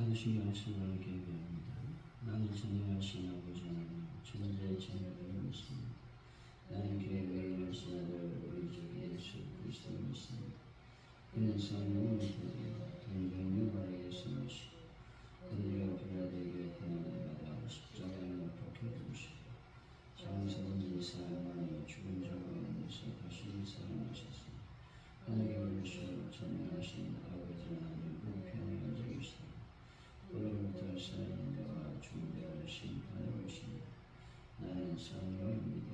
సందేశం వ్యవసాయం నన్ను చిన్న వ్యవసాయం భోజనం చిన్న చిన్న వ్యవసాయం దానికి వేరే వ్యవసాయాలు గురించి ఇష్టమేస్తుంది కొన్ని సమయంలో కొన్ని వారి సమస్య కొన్ని ప్రజలను ప్రకటించి సంవత్సరం చేశారని చూపించాలని ప్రశంసలను చేస్తాను అలాగే విషయాలు చిన్న విషయం ఆలోచన 상여입니다.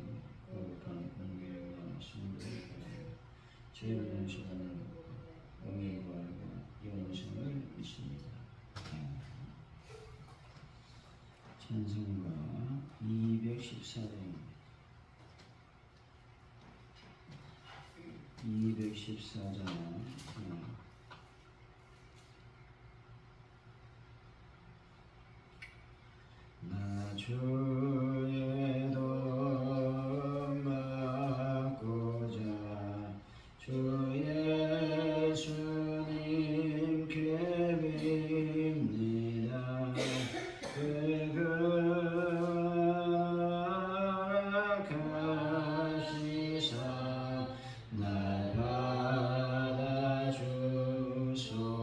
찬송가 214장 214장 to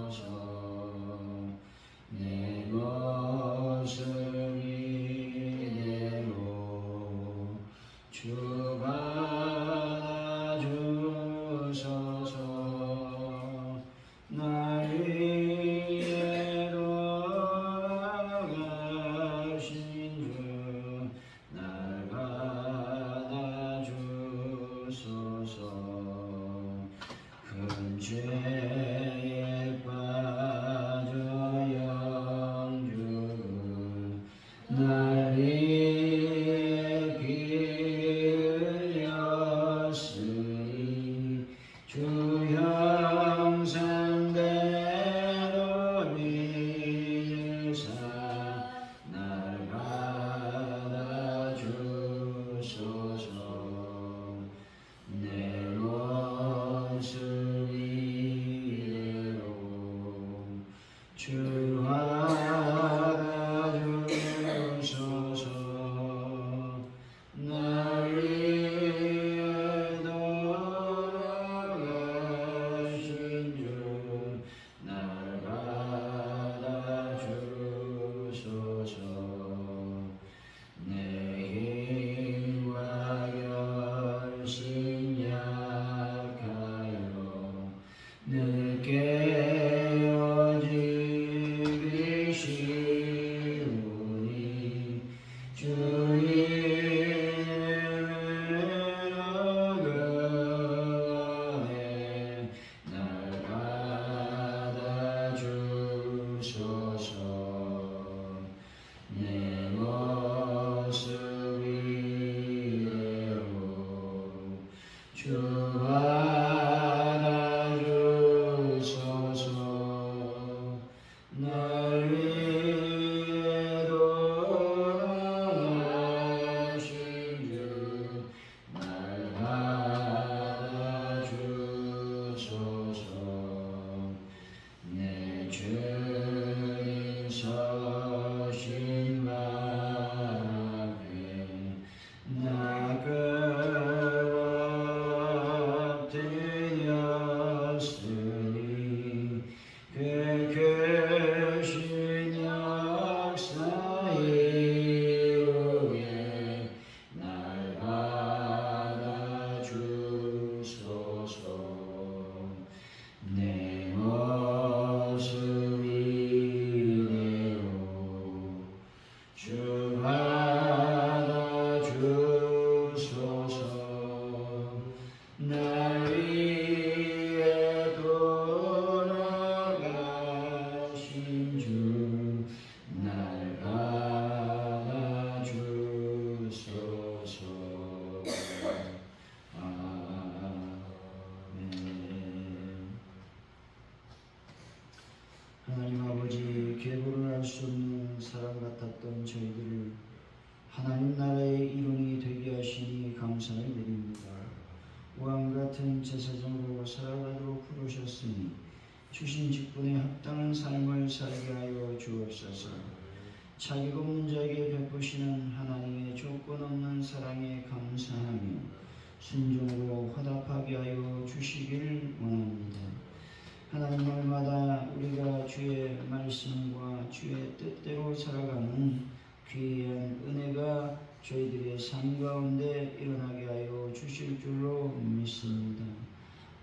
날마다 우리가 주의 말씀과 주의 뜻대로 살아가는 귀한 은혜가 저희들의 삶 가운데 일어나게 하여 주실 줄로 믿습니다.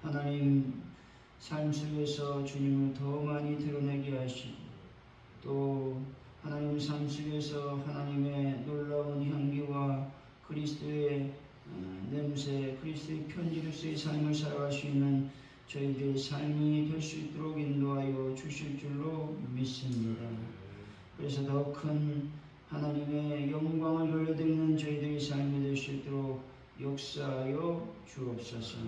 하나님 삶 속에서 주님을 더 많이 드러내게 하시고 또 하나님 삶 속에서 하나님의 놀라운 향기와 그리스도의 어, 냄새, 그리스도의 편지로서의 삶을 살아갈 수 있는 저희들의 삶이 될 수 있도록 인도하여 주실 줄로 믿습니다. 그래서 더 큰 하나님의 영광을 돌려드리는 저희들의 삶이 될 수 있도록 역사하여 주옵소서.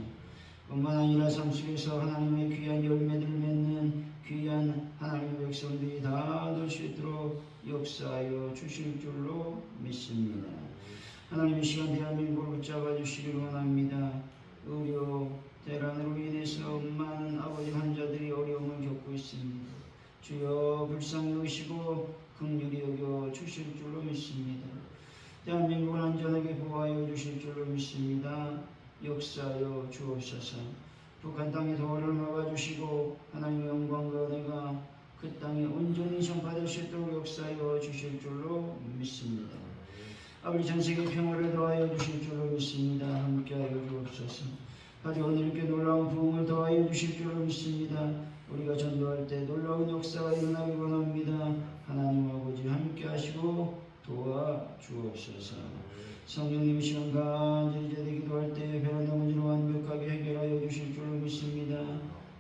뿐만 아니라 삶 속에서 하나님의 귀한 열매들을 맺는 귀한 하나님의 백성들이 다 될 수 있도록 역사하여 주실 줄로 믿습니다. 하나님 이 시간 대한민국을 붙잡아 주시길 원합니다. 의료 대란으로 인해서 많은 아버지 환자들이 어려움을 겪고 있습니다. 주여 불쌍히 여기시고 긍휼히 여겨 주실 줄로 믿습니다. 대한민국을 안전하게 보호하여 주실 줄로 믿습니다. 역사하여 주옵소서. 북한 땅의 도를 막아주시고 하나님의 영광과 은혜가 그 땅에 온전히 전파될 수 있도록 역사하여 주실 줄로 믿습니다. 아버지 전 세계 평화를 더하여 주실 줄로 믿습니다. 함께하여 주옵소서. 아주 오늘 이렇게 놀라운 부흥을 더하여 주실 줄로 믿습니다. 우리가 전도할 때 놀라운 역사가 일어나기 원합니다. 하나님 아버지 함께 하시고 도와 주옵소서. 성령님 이 시간 간절히 제대 기도할 때 배란의 문제를 완벽하게 해결하여 주실 줄로 믿습니다.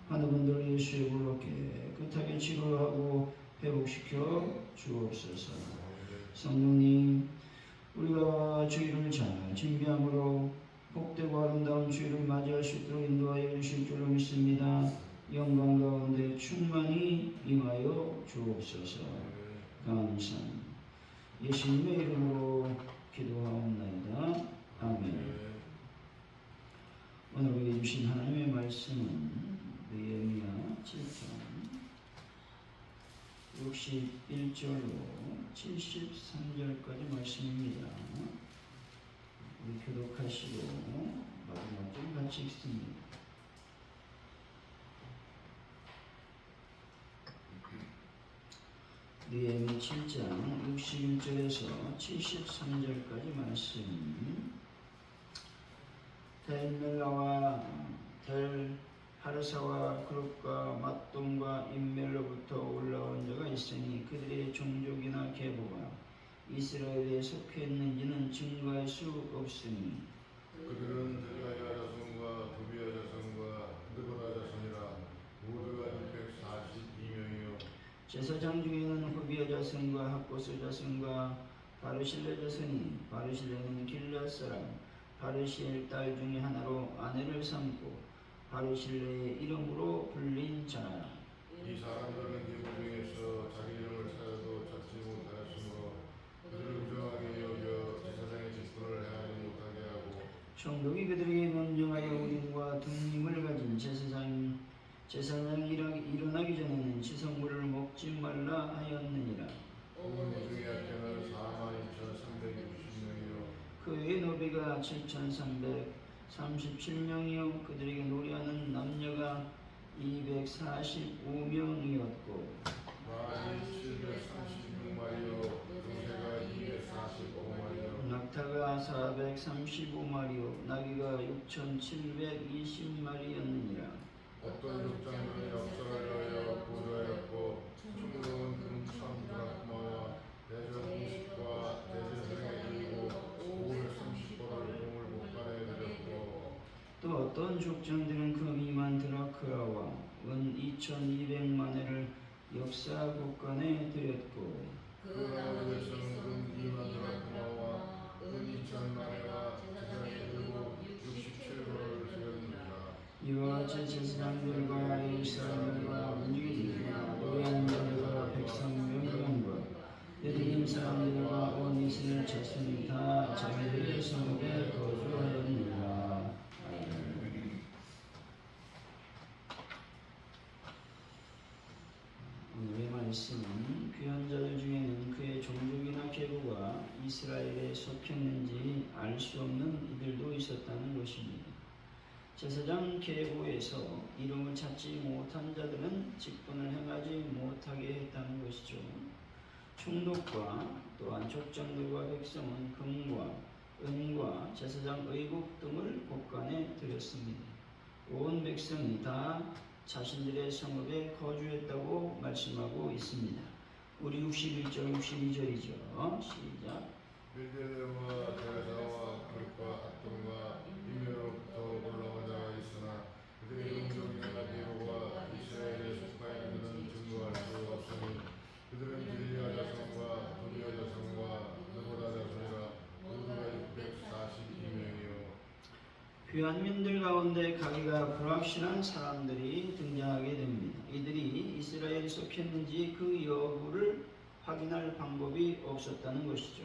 하는 분들 예수의 불로 깨끗하게 치료하고 회복시켜 주옵소서. 성령님 우리가 주의를 잘 준비함으로 복되고 아름다운 주의를 맞이할 수 있도록 인도하여 주실 줄로 믿습니다. 영광 가운데 충만히 임하여 주옵소서. 감사합니다. 예수님의 이름으로 기도하옵나이다. 아멘. 오늘 우리에게 주신 하나님의 말씀은 느헤미야 7장 61절로 73절까지 말씀입니다. 우리 교독하시고 마지막 좀 같이 읽습니다. 느헤미 7장 61절에서 73절까지 말씀 델멜라와 델 하르사와 그룹과 맛돔과 인멜로부터 올라온 자가 있으니 그들의 종족이나 계보가 이스라엘에 속해 있는지는 증거할 수 없으니 그들은 드라야 자손과 도비야 자손과 느보라 자손이라 모두가 642명이요. 제사장 중에는 후비아 자손과 학고스 자손과 바르실레 자손이 바르실레는 길앗 사람 바르시엘 딸 중에 하나로 아내를 삼고 바르실레의 이름으로 불린 자라. 이 사람들은 계보 중에서 자기 이름을 찾아도 찾지 못하였으므로 그들을 부정하게 여겨 제사장의 직분을 행하지 못하게 총독이 그들에게 명령하여 우림과 등림을 가진 제사장 제사장이 일어- 일어나기 전에는 지성물을 먹지 말라 하였느니라. 오늘 중에 학교는 4만 2,360명이요 그의 노비가 7,337명이요. 그들에게 노래하는 남녀가 245명이었고 말이 736마리요 동새가 245마리요 낙타가 435마리요 나귀가 6,720마리였느니라. 어떤 족장들은 역사를 하여 보조하였고 충동은 금천 드라크마와 대전 음식과 대제사장의 일고 530번을 공을 못간에 드렸고 또 어떤 족장들은 금이만 드라크라와 은 2,200만회를 역사 곳간에 드렸고 그 나라에서는 금 2만 드라크마와 은 2천만회와 제사장의 일고 67번을 드렸느니라 이와 같이 제사장들과 이스라엘과 문지기들과 노래하는 자들과 백성 명령과 여드림 사람들과 온 이스라엘 자손이 다 자기들의 성에 거주하였느니라. 아멘. 말씀은 귀한 자들 중에는 그의 종족이나 계보가 이스라엘에 속했는지 알 수 없는 이들도 있었다는 것입니다. 제사장 계보에서 이름을 찾지 못한 자들은 직분을 행하지 못하게 했다는 것이죠. 총독과 또한 족장들과 백성은 금과 은과 제사장 의복 등을 곳간에 드렸습니다. 온 백성이 다 자신들의 성읍에 거주했다고 말씀하고 있습니다. 우리 61절, 62절이죠. 시작. 빌데르와 대사와 그룹과 악동과 이면으로부터 올라온 그들의 종족이나 계보가 이스라엘에 속하여 있는 증거할 수 없으니 그들은 빌리아 자손과 도비아 자손과 느보다 자손이라 모두가 642명이요 귀한민들 가운데 가기가 불확실한 사람들이 등장하게 됩니다. 이들이 이스라엘에 속했는지 그 여부를 확인할 방법이 없었다는 것이죠.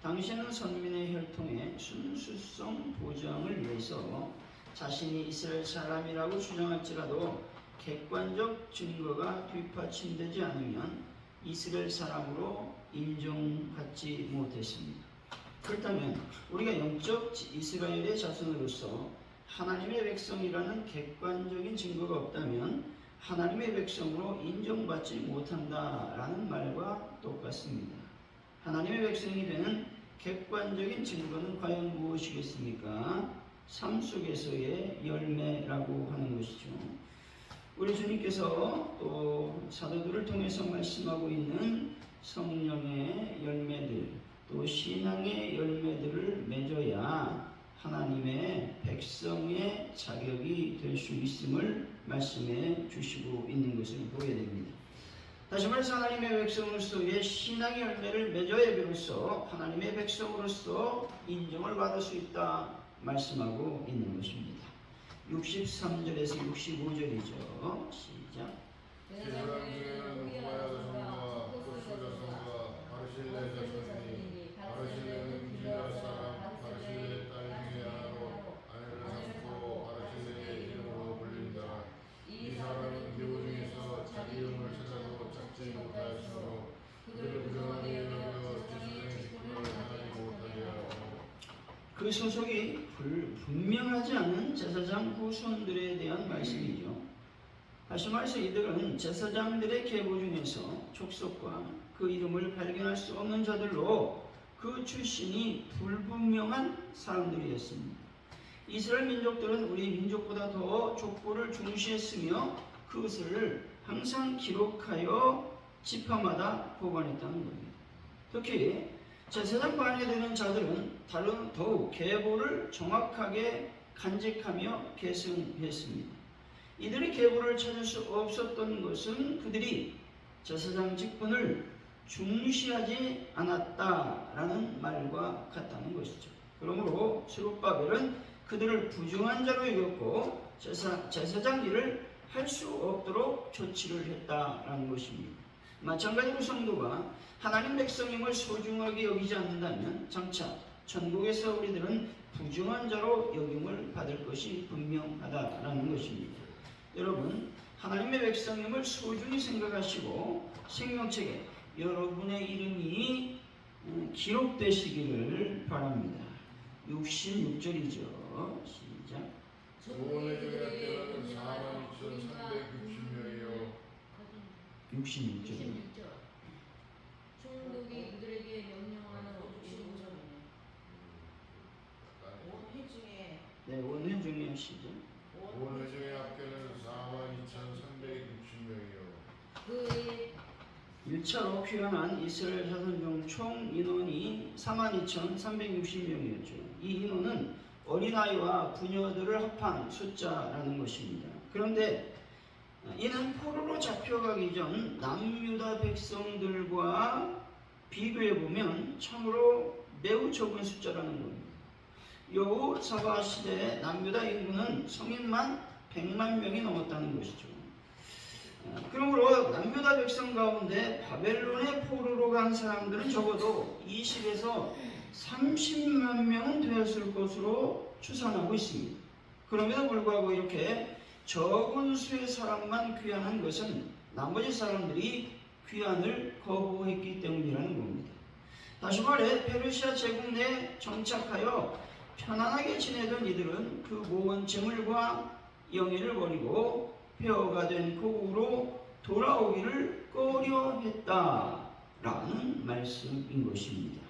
당시에는 선민의 혈통의 순수성 보장을 위해서 자신이 이스라엘 사람이라고 주장할지라도 객관적 증거가 뒷받침되지 않으면 이스라엘 사람으로 인정받지 못했습니다. 그렇다면 우리가 영적 이스라엘의 자손으로서 하나님의 백성이라는 객관적인 증거가 없다면 하나님의 백성으로 인정받지 못한다라는 말과 똑같습니다. 하나님의 백성이 되는 객관적인 증거는 과연 무엇이겠습니까? 삶 속에서의 열매라고 하는 것이죠. 우리 주님께서 또 사도들을 통해서 말씀하고 있는 성령의 열매들, 또 신앙의 열매들을 맺어야 하나님의 백성의 자격이 될 수 있음을 말씀해 주시고 있는 것을 보게 됩니다. 다시 말해서 하나님의 백성으로서의 신앙의 열매를 맺어야 비로소 하나님의 백성으로서 인정을 받을 수 있다 말씀하고 있는 것입니다. 63절에서 65절이죠. 시작. 제 소속이 불, 분명하지 않은 제사장 후손들에 대한 말씀이죠. 다시 말해서 이들은 제사장들의 계보 중에서 족속과 그 이름을 발견할 수 없는 자들로 그 출신이 불분명한 사람들이었습니다. 이스라엘 민족들은 우리 민족보다 더 족보를 중시했으며 그것을 항상 기록하여 지파마다 보관했다는 겁니다. 특히 제사장 관에 되는 자들은 다른 더욱 계보를 정확하게 간직하며 계승했습니다. 이들의 계보를 찾을 수 없었던 것은 그들이 제사장 직분을 중시하지 않았다라는 말과 같다는 것이죠. 그러므로 스룹바벨은 그들을 부정한 자로 여겼고 제사, 제사장 일을 할 수 없도록 조치를 했다라는 것입니다. 마찬가지로 성도가 하나님 백성임을 소중하게 여기지 않는다면 장차 천국에서 우리들은 부정한 자로 여김을 받을 것이 분명하다라는 것입니다. 여러분 하나님의 백성임을 소중히 생각하시고 생명책에 여러분의 이름이 음, 기록되시기를 바랍니다. 66절이죠. 시작. 구원의 중에 때는 4만 2,360명이요 66절. 26절. 총독이 그들에게 명령하는 원회 중에 네, 원회 중에 시죠. 구원의 중에 합계는 4만 2,360명이요 그의 1차로 귀환한 이스라엘 자손 중 총 인원이 42,360명이었죠. 이 인원은 어린아이와 부녀들을 합한 숫자라는 것입니다. 그런데 이는 포로로 잡혀가기 전 남유다 백성들과 비교해 보면 참으로 매우 적은 숫자라는 겁니다. 여우 사바 시대 남유다 인구는 성인만 100만 명이 넘었다는 것이죠. 어, 그러므로 남유다 백성 가운데 바벨론의 포로로 간 사람들은 적어도 20에서 30만 명은 되었을 것으로 추산하고 있습니다. 그럼에도 불구하고 이렇게 적은 수의 사람만 귀환한 것은 나머지 사람들이 귀환을 거부했기 때문이라는 겁니다. 다시 말해 페르시아 제국 내에 정착하여 편안하게 지내던 이들은 그 모은 재물과 영예를 버리고 폐허가 된 고국으로 돌아오기를 꺼려 했다라는 말씀인 것입니다.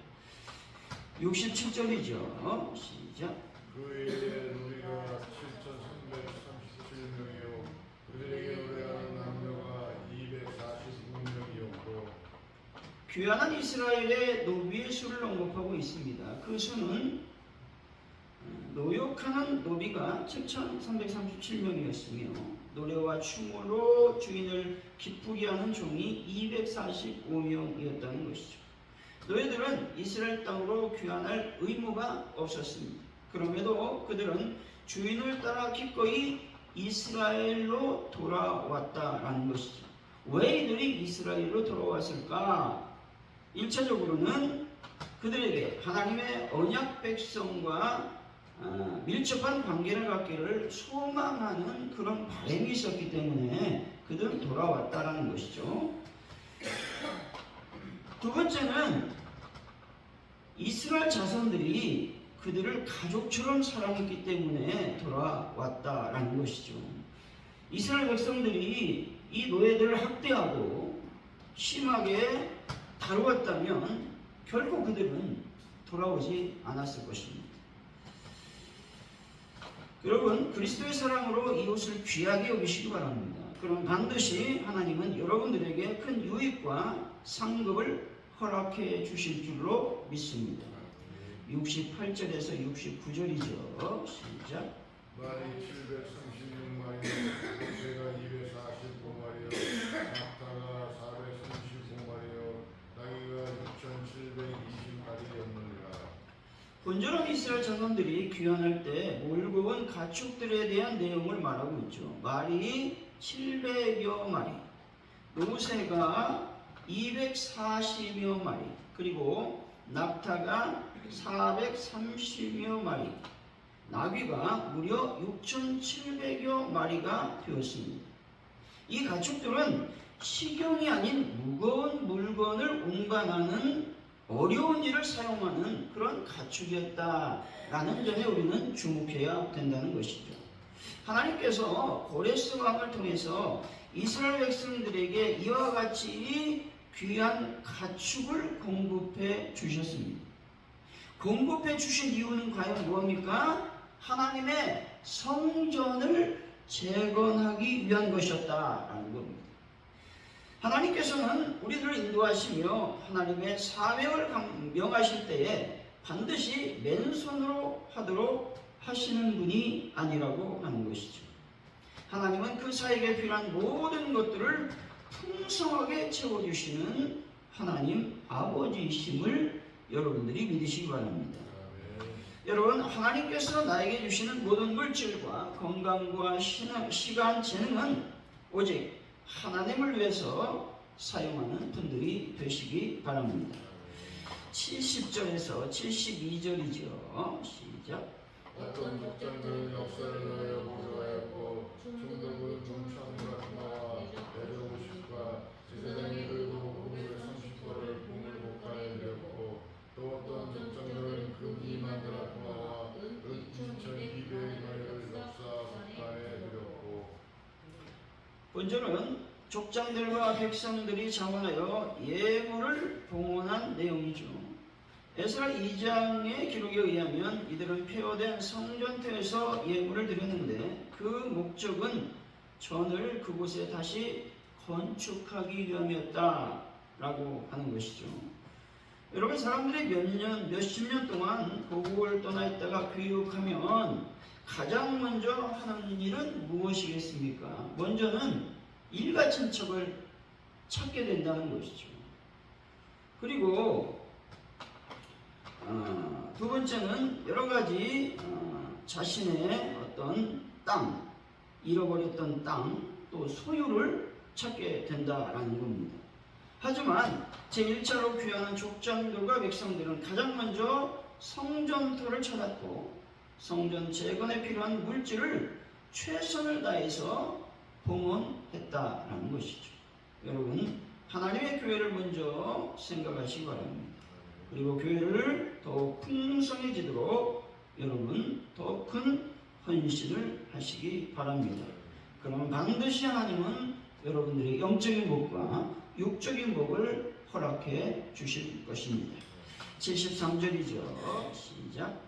67절이죠. 시작. 귀환한 이스라엘의 노비의 수를 언급하고 있습니다. 그 수는 어, 노역하는 노비가 7,337명이었으며 노래와 춤으로 주인을 기쁘게 하는 종이 245명이었다는 것이죠. 노예들은 이스라엘 땅으로 귀환할 의무가 없었습니다. 그럼에도 그들은 주인을 따라 기꺼이 이스라엘로 돌아왔다라는 것이죠. 왜 이들이 이스라엘로 돌아왔을까? 1차적으로는 그들에게 하나님의 언약 백성과 어, 밀접한 관계를 갖기를 소망하는 그런 바람이 있었기 때문에 그들은 돌아왔다라는 것이죠. 두 번째는 이스라엘 자손들이 그들을 가족처럼 사랑했기 때문에 돌아왔다라는 것이죠. 이스라엘 백성들이 이 노예들을 학대하고 심하게 다루었다면 결코 그들은 돌아오지 않았을 것입니다. 여러분 그리스도의 사랑으로 이웃을 귀하게 여기시기 바랍니다. 그럼 반드시 하나님은 여러분들에게 큰 유익과 상급을 허락해 주실 줄로 믿습니다. 68절에서 69절이죠. 시작. 말이 736마리 모세가 245마리요 낙타가 439마리요 나귀가 6720마리였느니라 본절한 이스라엘 자손들이 귀환할 때 몰고 온 가축들에 대한 내용을 말하고 있죠. 말이 700여 마리, 노새가 240여 마리, 그리고 낙타가 430여 마리, 나귀가 무려 6,700여 마리가 되었습니다. 이 가축들은 식용이 아닌 무거운 물건을 운반하는 어려운 일을 사용하는 그런 가축이었다라는 점에 우리는 주목해야 된다는 것이죠. 하나님께서 고레스 왕을 통해서 이스라엘 백성들에게 이와 같이 귀한 가축을 공급해 주셨습니다. 공급해 주신 이유는 과연 무엇입니까? 하나님의 성전을 재건하기 위한 것이었다라는 겁니다. 하나님께서는 우리들을 인도하시며 하나님의 사명을 강- 명하실 때에 반드시 맨손으로 하도록 하시는 분이 아니라고 하는 것이죠. 하나님은 그 사에게 필요한 모든 것들을 풍성하게 채워주시는 하나님 아버지이심을 여러분들이 믿으시기 바랍니다. 여러분 하나님께서 나에게 주시는 모든 물질과 건강과 시간, 재능은 오직 하나님을 위해서 사용하는 분들이 되시기 바랍니다. 70절에서 72절이죠. 시작. 어떤 족장들은 역사를 보조하였고 충동은 동창과 본절은 족장들과 백성들이 자원하여 예물을 봉헌한 내용이죠. 에스라 2장의 기록에 의하면 이들은 폐허된 성전터에서 예물을 드렸는데 그 목적은 전을 그곳에 다시 건축하기 위함이었다라고 하는 것이죠. 여러분 사람들이 몇 년, 몇십 년 동안 고국을 떠나 있다가 귀국하면 가장 먼저 하는 일은 무엇이겠습니까? 먼저는 일가 친척을 찾게 된다는 것이죠. 그리고 어, 두 번째는 여러 가지 어, 자신의 어떤 땅, 잃어버렸던 땅, 또 소유를 찾게 된다라는 겁니다. 하지만 제1차로 귀하는 족장들과 백성들은 가장 먼저 성전토를 찾았고 성전 재건에 필요한 물질을 최선을 다해서 봉헌했다라는 것이죠. 여러분 하나님의 교회를 먼저 생각하시기 바랍니다. 그리고 교회를 더 풍성해지도록 여러분 더 큰 헌신을 하시기 바랍니다. 그러면 반드시 하나님은 여러분들의 영적인 복과 육적인 복을 허락해 주실 것입니다. 73절이죠. 시작.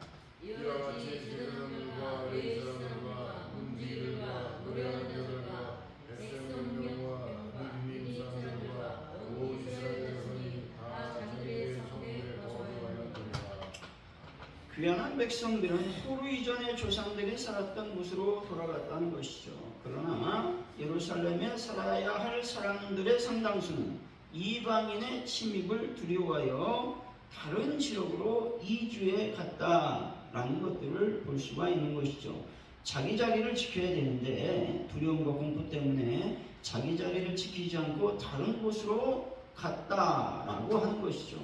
귀환한 백성들은 포로 이전의 조상들이 살았던 곳으로 돌아갔다는 것이죠. 그러나 예루살렘에 살아야 할 사람들의 상당수는 이방인의 침입을 두려워하여 다른 지역으로 이주해 갔다라는 것들을 볼 수가 있는 것이죠. 자기 자리를 지켜야 되는데 두려움과 공포 때문에 자기 자리를 지키지 않고 다른 곳으로 갔다라고 하는 것이죠.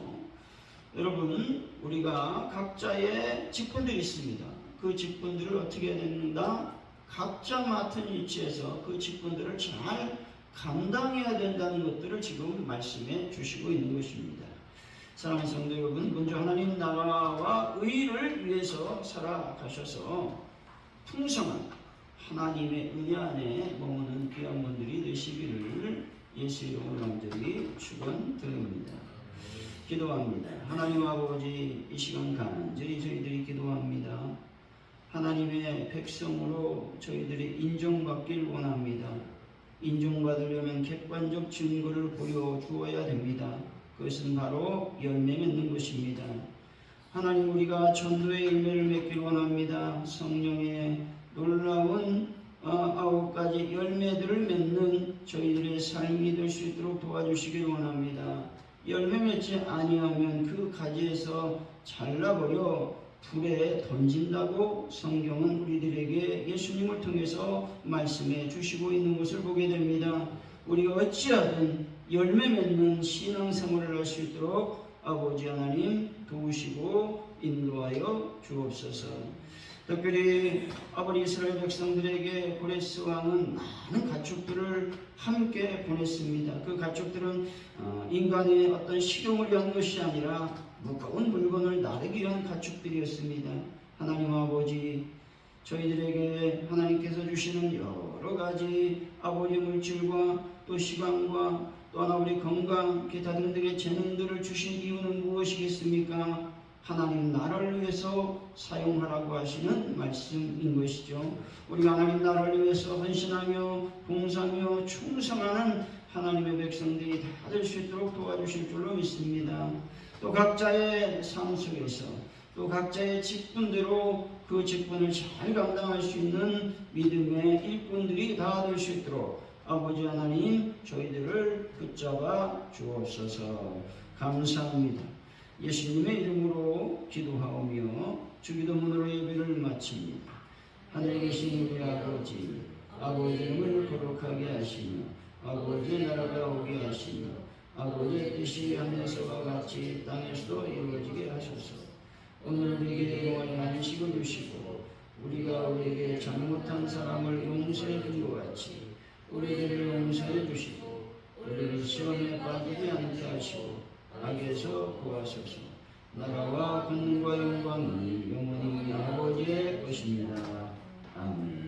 여러분, 우리가 각자의 직분들이 있습니다. 그 직분들을 어떻게 해야 된다? 각자 맡은 위치에서 그 직분들을 잘 감당해야 된다는 것들을 지금 말씀해 주시고 있는 것입니다. 사랑하는 성도 여러분, 먼저 하나님 나라와 의를 위해서 살아가셔서 풍성한 하나님의 은혜 안에 머무는 귀한 분들이 되시기를 예수 이름으로 간절히 축원드립니다. 기도합니다. 하나님 아버지 이 시간 간절히 저희들이 기도합니다. 하나님의 백성으로 저희들이 인정받길 원합니다. 인정받으려면 객관적 증거를 보여주어야 됩니다. 그것은 바로 열매 맺는 것입니다. 하나님 우리가 전도의 열매를 맺길 원합니다. 성령의 놀라운 어, 아홉 가지 열매들을 맺는 저희들의 삶이 될 수 있도록 도와주시길 원합니다. 열매 맺지 아니하면 그 가지에서 잘라버려 불에 던진다고 성경은 우리들에게 예수님을 통해서 말씀해 주시고 있는 것을 보게 됩니다. 우리가 어찌하든 열매 맺는 신앙생활을 할 수 있도록 아버지 하나님 도우시고 인도하여 주옵소서. 특별히 아버지 이스라엘 백성들에게 고레스 왕은 많은 가축들을 함께 보냈습니다. 그 가축들은 어, 인간의 어떤 식용을 위한 것이 아니라 무거운 물건을 나르기 위한 가축들이었습니다. 하나님 아버지 저희들에게 하나님께서 주시는 여러 가지 아버지 물질과 또 시간과 또 하나 우리 건강 기타 등등의 재능들을 주신 이유는 무엇이겠습니까? 하나님 나라를 위해서 사용하라고 하시는 말씀인 것이죠. 우리가 하나님 나라를 위해서 헌신하며 봉사하며 충성하는 하나님의 백성들이 다 될 수 있도록 도와주실 줄로 믿습니다. 또 각자의 삶 속에서 또 각자의 직분대로 그 직분을 잘 감당할 수 있는 믿음의 일꾼들이 다 될 수 있도록 아버지 하나님 저희들을 붙잡아 주옵소서 감사합니다. 예수님의 이름으로 기도하오며 주기도문으로 예배를 마칩니다. 하늘에 계신 우리 아버지 아버지 이름을 거룩하게 하시며 아버지 나라가 오게 하시며 아버지의 뜻이 하늘에서와 같이 땅에서도 이루어지게 하소서. 오늘 우리에게 용할 안식을 주시고 우리가 우리에게 잘못한 사람을 용서해 준 것 같이 우리들을 용서해 주시고 우리를 시험에 빠지지 않게 하시고 악에서 구하소서. 나라와 권능과 영광이 영원히 아버지의 것입니다. 아멘